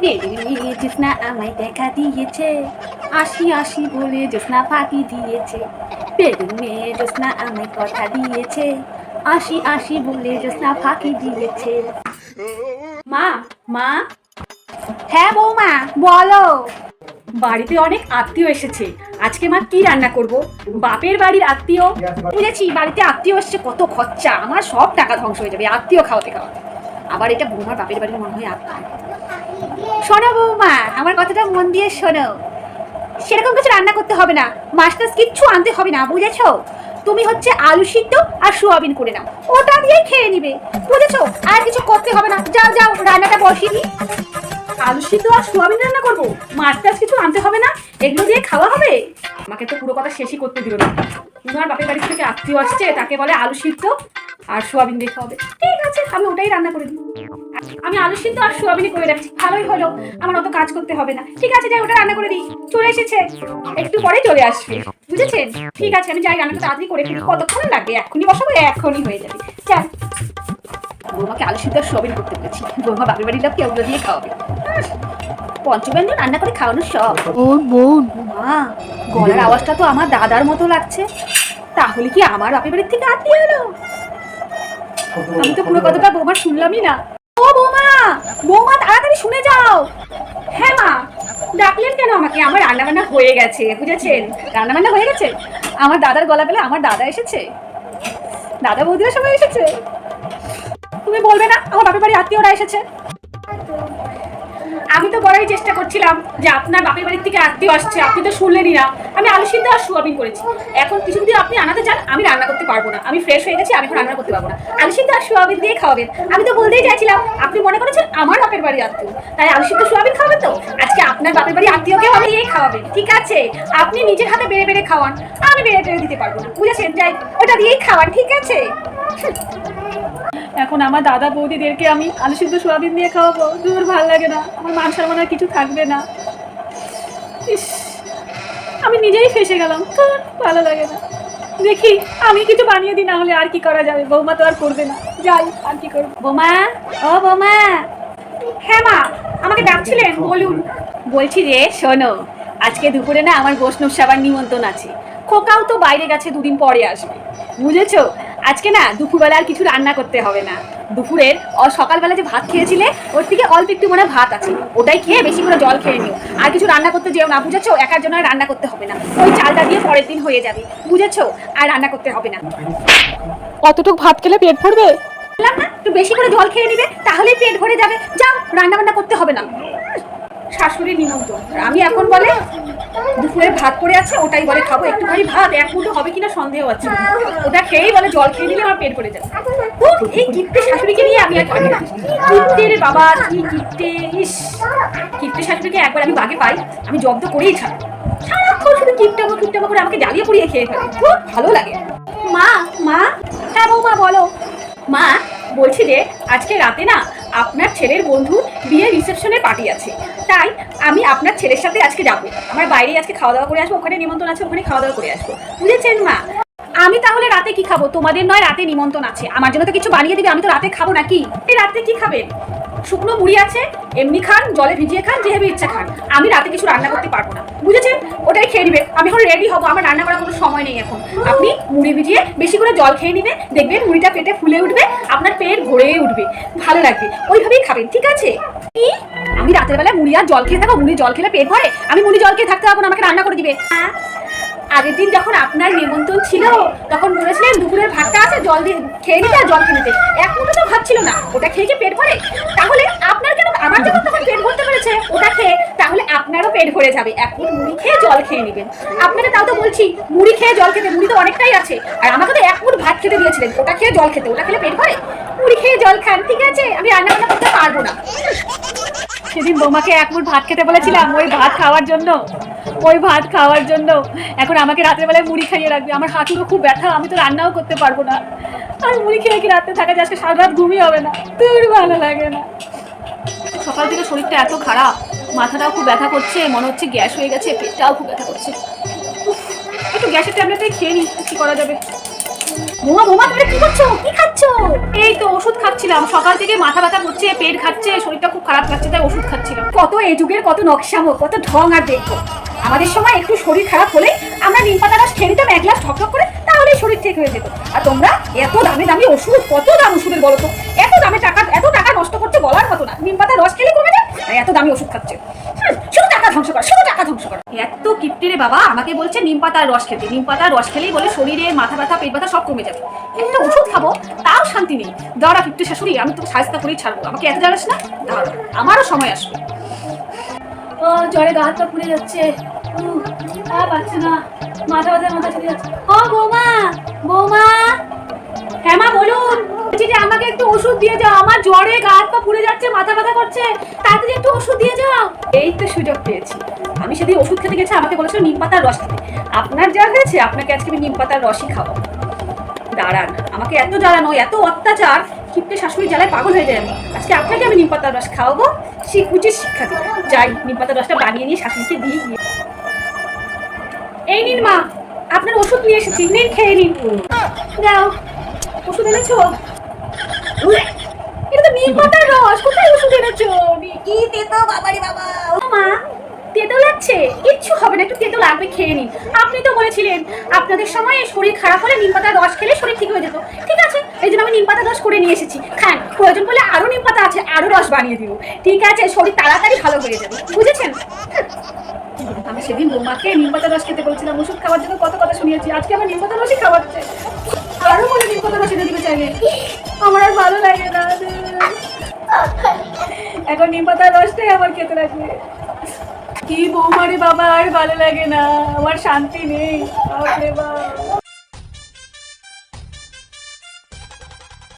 বেরিয়ে জোসনা আমায় দেখা দিয়েছে। আসি আসি বলে জোসনা ফাঁকি দিয়েছে। বেলুন মেয়ে জোসনা আমায় কথা দিয়েছে। আসি আসি বলে জোসনা ফাঁকি দিয়েছে। মা মা। হ্যাঁ বৌমা, বলো। বাড়িতে অনেক আত্মীয় এসেছে। আজকে মা কি রান্না করব? বাপের বাড়ির আত্মীয়? বুঝেছি বাড়িতে আত্মীয় এসেছে, কত খরচা। আমার সব টাকা ধ্বংস হয়ে যাবে, আত্মীয় খাওয়াতে খাওয়াতে। আবার এটা বৌমার বাপের বাড়ির মনে হয় আত্মীয় শোনো বৌমা, আমার কথাটা মন দিয়ে শোনো। সেরকম কিছু রান্না করতে হবে না। টাছ কিচ্ছু আনতে হবে না, বুঝেছ? তুমি হচ্ছে আলু সিদ্ধ আর সোয়াবিন করে নাও। ওটা দিয়ে খেয়ে নিবে, বুঝেছ? আর কিছু করতে হবে না। যাও যাও, রান্নাটা বসিয়ে দিই। আলু সিদ্ধ আর সোয়াবিন রান্না করব? মাছ টাছ কিছু আনতে হবে না? এগুলো দিয়ে খাওয়া হবে? আমাকে তো পুরো কথা শেষই করতে দিল না। তোমার বাপের বাড়ি থেকে আত্মীয় আসছে, তাকে বলে আলু সিদ্ধ। আর সোয়াবিন দিয়ে খাওয়াবে ঠিক আছে আমি ওটাই রান্না করে দিই। আমি আলু সিদ্ধ আর সোয়াবিনই করে রাখছি। ভালোই হলো আমার অত কাজ করতে হবে না। ঠিক আছে যাই ওটা রান্না করে দিই। চলে এসেছে। একটু পরে চলে আসবে। বুঝেছেন? ঠিক আছে আমি যাই রান্নাটা তাড়াতাড়ি করে ফেলি। কতক্ষণ লাগবে? এক্ষুনি বসাবো? এক্ষুনি হয়ে যাবে। যাই। বৌমাকে আলু সিদ্ধ আর সোয়াবিন করতে বলেছি। বৌমা বাপের বাড়ির লোককে ওগুলো দিয়ে খাওয়াবে। পঞ্চব্যঞ্জন রান্না করে খাওয়ানোর সব। বোন বোন। মা গলার আওয়াজটা তো আমার দাদার মতো লাগছে। তাহলে কি আমার বাপের বাড়ির থেকে আত্মীয় এলো? আমি তো পুরো কথাটা বৌমার শুনলামই না। ও বৌমা বৌমা, তাড়াতাড়ি শুনে যাও। হ্যাঁ মা, ডাকলেন কেন আমাকে? আমার রান্নাবান্না হয়ে গেছে, বুঝেছেন? রান্নাবান্না হয়ে গেছে? আমার দাদার গলা পেলে আমার দাদা এসেছে। দাদা বৌদিরা সবাই এসেছে। তুমি বলবে না, আমার বাপের বাড়ি আত্মীয়রা এসেছে। তো বলারই চেষ্টা করছিলাম যে আপনার বাপের বাড়ির থেকে আত্মীয় আসছে, আপনি তো শুনলেনই না। আমি আলু সিদ্ধ আর সোয়াবিন করেছি। এখন কিছু যদি আপনি আনাতে চান, আমি রান্না করতে পারব না। আমি ফ্রেশ হয়ে গেছি, আমি এখন রান্না করতে পারব না। আলু সিদ্ধ আর সোয়াবিন দিয়ে খাওয়াবেন। আমি তো বলতেই চাইছিলাম, আপনি মনে করেছেন আমার বাপের বাড়ি আত্মীয়। তাই আলু সিদ্ধ সোয়াবিন খাওয়াবেন তো? আজকে আপনার বাপের বাড়ি আত্মীয়কেও আমি এই খাওয়াবেন ঠিক আছে, আপনি নিজের হাতে বেড়ে বেড়ে খাওয়ান। আমি বেড়ে বেড়ে দিতে পারব না। বুঝেছেন, যাই, ওটা দিয়েই খাওয়ান, ঠিক আছে? এখন আমার দাদা বৌদিদেরকে আমি আলু সিদ্ধ সোয়াবিন দিয়ে খাওয়াবো। দূর ভালো লাগে না। আমার মান সম্মান আর কিছু থাকবে না। ইস আমি নিজেই ফেসে গেলাম। ধুর, ভালো লাগে না। দেখি আমি কিছু বানিয়ে দিই না হলে আর কি করা যাবে? বৌমা তো আর করবে না। যাই আর কি করব? বৌমা? ও বৌমা? হ্যাঁ মা আমাকে ডাকছিলেন বলুন। বলছি রে শোনো আজকে দুপুরে না আমার বৈষ্ণব সাবার নিমন্ত্রণ আছে। খোকাও তো বাইরে গেছে দুদিন পরে আসবে। বুঝেছ? আজকে না দুপুরবেলা আর কিছু রান্না করতে হবে না। দুপুরের ও সকালবেলা যে ভাত খেয়েছিলে ওর থেকে অল্প একটু মনে ভাত আছে। ওটাই খেয়ে বেশি করে জল খেয়ে নিও। আর কিছু রান্না করতে যেও না বুঝেছ? একার জন্য আর রান্না করতে হবে না। ওই চালটা দিয়ে পরের দিন হয়ে যাবে। বুঝেছ? আর রান্না করতে হবে না। কতটুক ভাত খেলে পেট ভরবে? বললাম না একটু বেশি করে জল খেয়ে নিবে তাহলেই পেট ভরে যাবে। যাও রান্না বান্না করতে হবে না। শাশুড়ির নিমন্ত্রণ। আমি এখন বলে দুপুরে ভাত পড়ে আছে, ওটাই বলে খাব। একটুখানি ভাত, এক মুঠো হবে কিনা সন্দেহ আছে। ওটা খেয়েই বলে জল খেয়ে নিলে আমার পেট ভরে যাবে। এই কিপ্টে শাশুড়িকে নিয়ে আমি আর পারি রে বাবা, কি কিপ্টে, ইস। কিপ্টে শাশুড়িকে একবার আমি বাগে পাই, আমি জব্দ করেই ছাড়বো সারাক্ষণ শুধু কিপটাবো কিপটাবো করে আমাকে জ্বালিয়ে পুড়িয়ে খেয়ে ফেলে। খুব ভালো লাগে। মা মা হ্যাঁ বৌমা, বলো। মা, বলছি যে, আজকে রাতে না আপনার ছেলের বন্ধু বিয়ে রিসেপশনে পার্টি আছে। তাই আমি আপনার ছেলের সাথে আজকে যাব। আমার বাইরে আজকে খাওয়া দাওয়া করে আসব, ওখানে নিমন্ত্রণ আছে, ওখানে খাওয়া দাওয়া করে আসব। বুঝেছেন মা? আমি তাহলে রাতে কি খাব? তোমাদের নয় রাতে নিমন্ত্রণ আছে। আমার জন্য তো কিছু বানিয়ে দিবে, আমি তো রাতে খাব নাকি? রাতে কি খাবেন? শুকনো মুড়ি আছে, এমনি খান, জলে ভিজিয়ে খান, যেভাবে ইচ্ছা খান। আমি রাতে কিছু রান্না করতে পারব না। বুঝেছেন? ওটাই খেয়ে নিবে। আমি এখন রেডি হব। আমার রান্না করার কোনো সময় নেই এখন। আপনি মুড়ি ভিজিয়ে বেশি করে জল খেয়ে নিবে, দেখবেন মুড়িটা পেটে ফুলে উঠবে, আপনার পেট ভরে উঠবে। ভালো লাগবে। ওইভাবেই খাবেন, ঠিক আছে? কি আমি রাতের বেলায় মুড়ি আর জল খেয়ে থাকব। মুড়ি জল খেলে পেট ভরে। আমি মুড়ি জল খেয়ে থাকতে পারব না, আমাকে রান্না করে দিবে। হ্যাঁ। আগের দিন যখন আপনার নিমন্ত্রণ ছিল, তখন বলেছিলেন দুপুরের ভাতটা আছে, জল দিয়ে খেয়ে নিতে আর জল খেয়ে এক মুঠো তো ভাত ছিল না, ওটা খেয়ে কি পেট ভরে? তাহলে আপনার কেন আমার যখন তখন পেট ভরতে পেরেছে ওটা খেয়ে তাহলে আপনারও পেট ভরে যাবে। মুঠ মুড়ি খেয়ে জল খেয়ে নেবেন। আপনাকে তাও তো বলছি, মুড়ি খেয়ে জল খেতে, মুড়ি তো অনেকটাই আছে। আর আমাকে তো এক মুঠ ভাত খেতে দিয়েছিলেন, ওটা খেয়ে জল খেতে, ওটা খেলে পেট ভরে? মুড়ি খেয়ে জল খান, ঠিক আছে? আমি রান্না বান্না করতে পারব না। সেদিন বৌমাকে এক মুঠ ভাত খেতে বলেছিলাম, ওই ভাত খাওয়ার জন্য, ওই ভাত খাওয়ার জন্য। এখন আমাকে রাতের বেলায় মুড়ি খাইয়ে রাখবে। আমার হাঁটুরও খুব ব্যথা, আমি তো রান্নাও করতে পারব না। আর মুড়ি খেয়ে কি রাতে থাকা যায়? আজকে সারা রাত ঘুমিয়ে হবে না। তোর ভালো লাগে না। সকাল থেকে শরীরটা এত খারাপ, মাথাটাও খুব ব্যথা করছে, মনে হচ্ছে গ্যাস হয়ে গেছে, পেটটাও খুব ব্যথা করছে। একটু গ্যাসের ট্যাবলেটটাই খেয়ে নিই কি করা যাবে? বোমা কি করছ? কি এই তো ওষুধ খাচ্ছিলাম। সকাল থেকে মাথা ব্যথা করছে, পেট খাচ্ছে শরীরটা খুব খারাপ তাই ওষুধ খাচ্ছিলাম। কত যুগের, কত কত ঢং আমাদের সময় একটু শরীর খারাপ হলে আমরা নিম পাতা রস খেয়ে এক গ্লাস করে, তাহলেই শরীর ঠিক হয়ে যেত। আর তোমরা এত দামি দামি ওষুধ, কত দাম ওষুধের বলো তো? এত দামে টাকা, এত টাকা নষ্ট করতে বলার মতো না। নিম পাতা রস খেলে কমে যায় এত দামি ওষুধ খাচ্ছে হুম, শুধু টাকা ধ্বংস কর শুধু টাকা ধ্বংস কর এত কিপ্টে রে বাবা, আমাকে বলছে নিম পাতার রস খেতে। নিম পাতার রস খেলেই বলে শরীরে মাথা ব্যথা, পেট ব্যথা সব কমে যাবে। একটা ওষুধ খাব, তাও শান্তি নেই। দাঁড়া কিপ্টে শাশুড়ি, আমি তোকে সাহায্য করেই ছাড়বো। আমাকে এত জানাস না? দাঁড়া আমারও সময় আসবে। ও, জ্বরে গা হাত পা পুড়ে যাচ্ছে। আর পাচ্ছে না। মাথা ব্যথা মাথা চলে যাচ্ছে। ও, বৌমা বৌমা। হ্যাঁ মা, বলুন। যে আমাকে একটু ওষুধ দিয়ে যাও। আমার জ্বরে গা হাত পা পুড়ে যাচ্ছে, মাথা ব্যথা করছে। তাড়াতাড়ি একটু ওষুধ দিয়ে যাও। এই তো সুযোগ পেয়েছি। আমি সেদিন ওষুধ খেতে গেছি, আমাকে বলেছিল নিম পাতার রস খেতে। আপনার যা হয়েছে, আপনাকে আজকে আমি নিম পাতার রসই খাওয়াবো। দাঁড়ান, আমাকে এত জ্বালানো, এত অত্যাচার, কিপ্টে শাশুড়ি জ্বালায় পাগল হয়ে যায় আমি। আজকে আপনাকে আমি নিম পাতার রস খাওয়াবো শিখ উচিত শিক্ষা দিই যাই, নিম পাতার রসটা বানিয়ে নিয়ে শাশুড়িকে দিয়ে গিয়ে। এই নিন মা, আপনার ওষুধ নিয়ে এসেছি, নিন খেয়ে নিন। যাও ওষুধ এনেছো? এটা তো নিম পাতার রস, কোথায় ওষুধ এনেছো? কি তেতো বাবারে বাবা। মা লাগছে কিচ্ছু হবে না, একটু তেতো লাগবে, খেয়ে নিন। আপনি তো বলেছিলেন, আপনাদের সময় শরীর খারাপ হলে নিম পাতার রস খেলে শরীর ঠিক হয়ে যেত। ঠিক আছে, এই জন্য আমি নিম পাতার রস করে নিয়ে এসেছি। খান, প্রয়োজন পড়লে আরও নিম পাতা আছে, আরও রস বানিয়ে দিব ঠিক আছে, শরীর তাড়াতাড়ি ভালো হয়ে যাবে। বুঝেছেন? আমি সেদিন বৌমাকে নিম পাতা রস খেতে বলছিলাম, ওষুধ খাওয়ার জন্য কত কথা শুনিয়েছি। আজকে আমার নিম পাতা রসই খাওয়াচ্ছে আরও বলে নিম পাতা রস এনে দিতে চাইলে আমার আর ভালো লাগে না এখন নিম পাতার রসটাই আমার খেতে লাগবে। কি বৌমারে বাবা আর ভালো লাগে না। আমার শান্তি নেই। বাবা